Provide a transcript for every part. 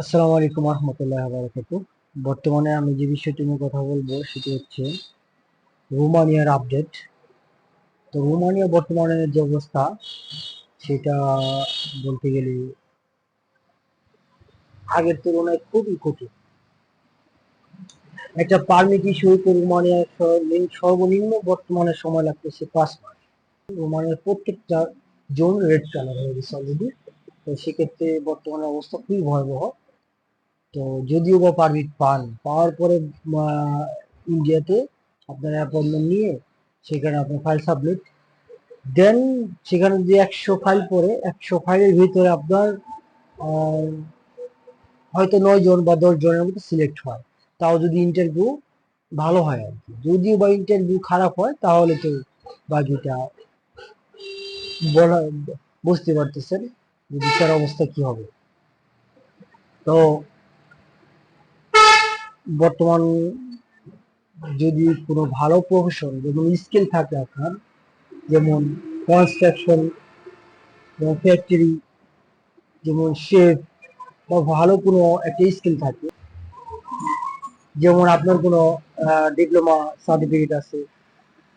আসসালামু আলাইকুম রহমতুল্লাহ বারাকাতু বর্তমানে আমি যে বিষয়টি নিয়ে কথা বলব, সেটি হচ্ছে রোমানিয়ার আপডেট। তো রোমানিয়া বর্তমানে যে অবস্থা, সেটা বলতে গেলে আগের তুলনায় খুবই কঠিন। একটা পারমিট ইস্যু হইতে রোমানিয়ার সর্বনিম্ন বর্তমানে সময় লাগতেছে পাঁচ মাস। রোমানিয়ার প্রত্যেকটা জোন রেড কালার হয়ে গেছে অলরেডি তো সেক্ষেত্রে বর্তমানে অবস্থা খুবই ভয়াবহ। তো যদিও বা পারমিট পান, পাওয়ার পরে ইন্ডিয়াতে আপনার অ্যাপয়েন্টমেন্ট নিয়ে সেখানে আপনার ফাইল সাবমিট দেন সেখানে যদি একশো ফাইল পরে একশো ফাইলের ভিতরে আপনার হয়তো নয় জন বা দশ জনের মতো সিলেক্ট হয়। তাও যদি ইন্টারভিউ ভালো হয় আর কি। যদিও বা ইন্টারভিউ খারাপ হয়, তাহলে তো বাকিটা বলা, বুঝতে পারতেছেন? যে বিচার অবস্থা কি হবে? তো বর্তমান যদি কোনো ভালো প্রফেশন যেমন স্কিল থাকে আপনার, যেমন কনস্ট্রাকশন যেমন ফ্যাক্টরি যেমন শেফ বা ভালো কোনো একটা স্কিল থাকে, যেমন আপনার কোনো ডিপ্লোমা সার্টিফিকেট আছে,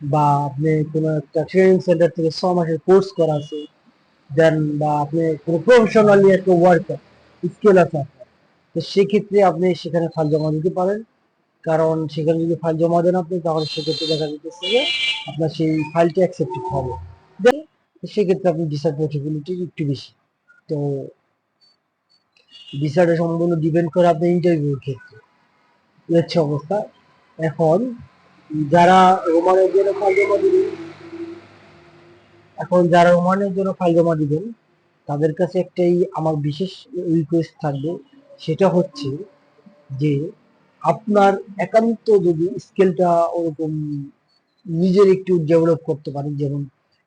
বা আপনি কোনো একটা ট্রেনিং সেন্টার থেকে ছ মাসের কোর্স করা আছে দেন বা আপনি কোনো প্রফেশনালি একটা ওয়ার্কার স্কিল আছে আপনার, তো সেক্ষেত্রে আপনি সেখানে ফাইল জমা দিতে পারেন। কারণ সেখানে যদি ফাইল জমা দেন আপনি, তাহলে সেক্ষেত্রে দেখা যেতেছে যে আপনার সেই ফাইলটা অ্যাকসেপ্টেড হবে। Then সেক্ষেত্রে আপনি ভিসার পসিবিলিটি একটু বেশি। তো ভিসাটা সম্পূর্ণ ডিপেন্ড করে আপনার ইন্টারভিউর ক্ষেত্রে। হচ্ছে অবস্থা। এখন যারা রোমানের জন্য ফাইল জমা দিবেন এখন যারা রোমানের জন্য ফাইল জমা দিবেন, তাদের কাছে একটাই আমার বিশেষ রিকোয়েস্ট থাকবে, সেটা হচ্ছে যে আপনার একান্ত যদি স্কিলটা ওরকম নিজের একটু ডেভেলপ করতে পারেন, যেমন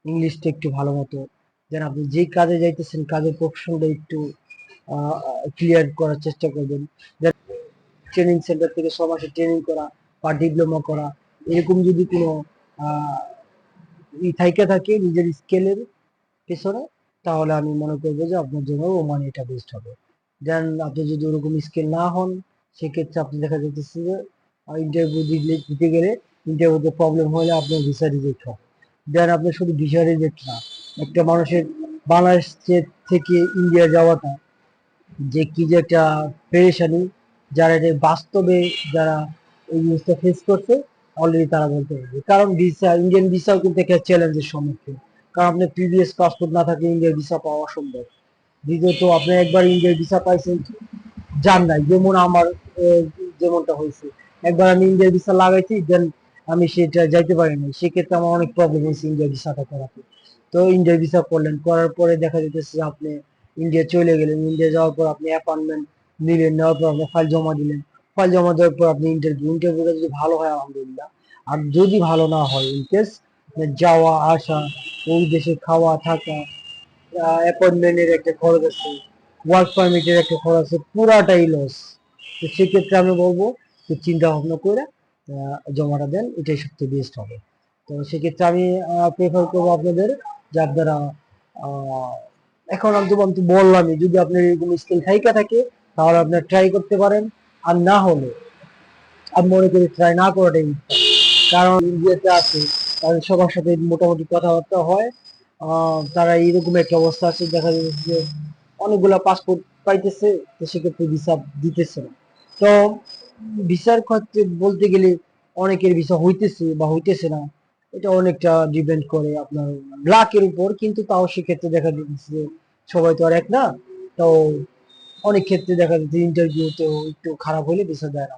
ইংলিশটা একটু ভালো মতো যেন আপনি যে কাজে যাইতেছেন, কাজের প্রফেশনটা একটু ক্লিয়ার করার চেষ্টা করবেন। ট্রেনিং সেন্টার থেকে ছ মাসে ট্রেনিং করা বা ডিপ্লোমা করা, এরকম যদি কোনো ই থাইকে থাকে নিজের স্কেলের পেছনে, তাহলে আমি মনে করব যে আপনার জন্য ওমান এটা বেস্ট হবে। দেন আপনি যদি ওরকম স্কেল না হন, সেক্ষেত্রে আপনি দেখা যাচ্ছে যে ইন্টারভিউ দিতে গেলে ইন্টারভিউতে প্রবলেম হলে আপনার ভিসা রিজেক্ট হবে দেন আপনার শুধু ভিসা রিজেক্ট না, একটা মানুষের বাংলাদেশ থেকে ইন্ডিয়া যাওয়াটা, যে কি যে একটা পেরেশানি, যারা এটা বাস্তবে যারা এই জিনিসটা ফেস করছে অলরেডি তারা বলতে পারবে। কারণ ভিসা ইন্ডিয়ান ভিসাও কিন্তু একটা চ্যালেঞ্জের সম্মুখীন। কারণ আপনার প্রিভিয়াস পাসপোর্ট না থাকলে ইন্ডিয়ার ভিসা পাওয়া অসম্ভব। দ্বিতীয়ত, আপনি একবার ইন্ডিয়ার ভিসা পাইছেন, যান নাই। যেমন আমার যেমনটা হয়েছে। একবার আমি ইন্ডিয়ার ভিসা লাগাইছি দেন আমি সেটা যাইতে পারিনি সেক্ষেত্রে আমার অনেক প্রবলেম হয়েছে ইন্ডিয়ার ভিসাটা করাতে। তো ইন্ডিয়ার ভিসা করলেন। করার পরে দেখা যেতেছে যে আপনি ইন্ডিয়া চলে গেলেন। ইন্ডিয়া যাওয়ার পর আপনি অ্যাপয়েন্টমেন্ট নিলেন, নেওয়ার পর আপনি ফাইল জমা দিলেন। ফাইল জমা দেওয়ার পর আপনি ইন্টারভিউ ইন্টারভিউটা যদি ভালো হয়, আলহামদুলিল্লাহ। আর যদি ভালো না হয় ইন কেস যাওয়া, আসা, ওই দেশে খাওয়া, থাকা অ্যাপয়েন্টমেন্টের একটা খরচ আছে ওয়ার্ক পারমিটের একটা খরচ আছে, পুরাটাই লস তো সেক্ষেত্রে আমি বলব যে চিন্তা ভাবনা করে জমাটা দেন, এটাই সবচেয়ে বেস্ট হবে। তো সেক্ষেত্রে আমি প্রেফার করব আপনাদের, যার দ্বারা এখন আমি তো বললামই, যদি আপনার এরকম স্কিল থাইকা থাকে, তাহলে আপনার ট্রাই করতে পারেন। আর না হলে আমি মনে করি ট্রাই না করাটাই কারণ ইন্ডিয়াতে আছে, তাদের সবার সাথে মোটামুটি কথাবার্তা হয়। তারা এইরকম একটা অবস্থা আছে, দেখা যাচ্ছে যে অনেকগুলা পাসপোর্ট পাইতেছে, তো সেক্ষেত্রে ভিসা দিতেছে না। তো ভিসার ক্ষেত্রে বলতে গেলে অনেকের ভিসা হইতেছে বা হইতেছে না, এটা অনেকটা ডিপেন্ড করে আপনার লাকের উপর। কিন্তু তাও সেক্ষেত্রে দেখা যাচ্ছে যে সবাই তো আর এক না, তো অনেক ক্ষেত্রে দেখা যাচ্ছে ইন্টারভিউতেও একটু খারাপ হলে ভিসা দেয় না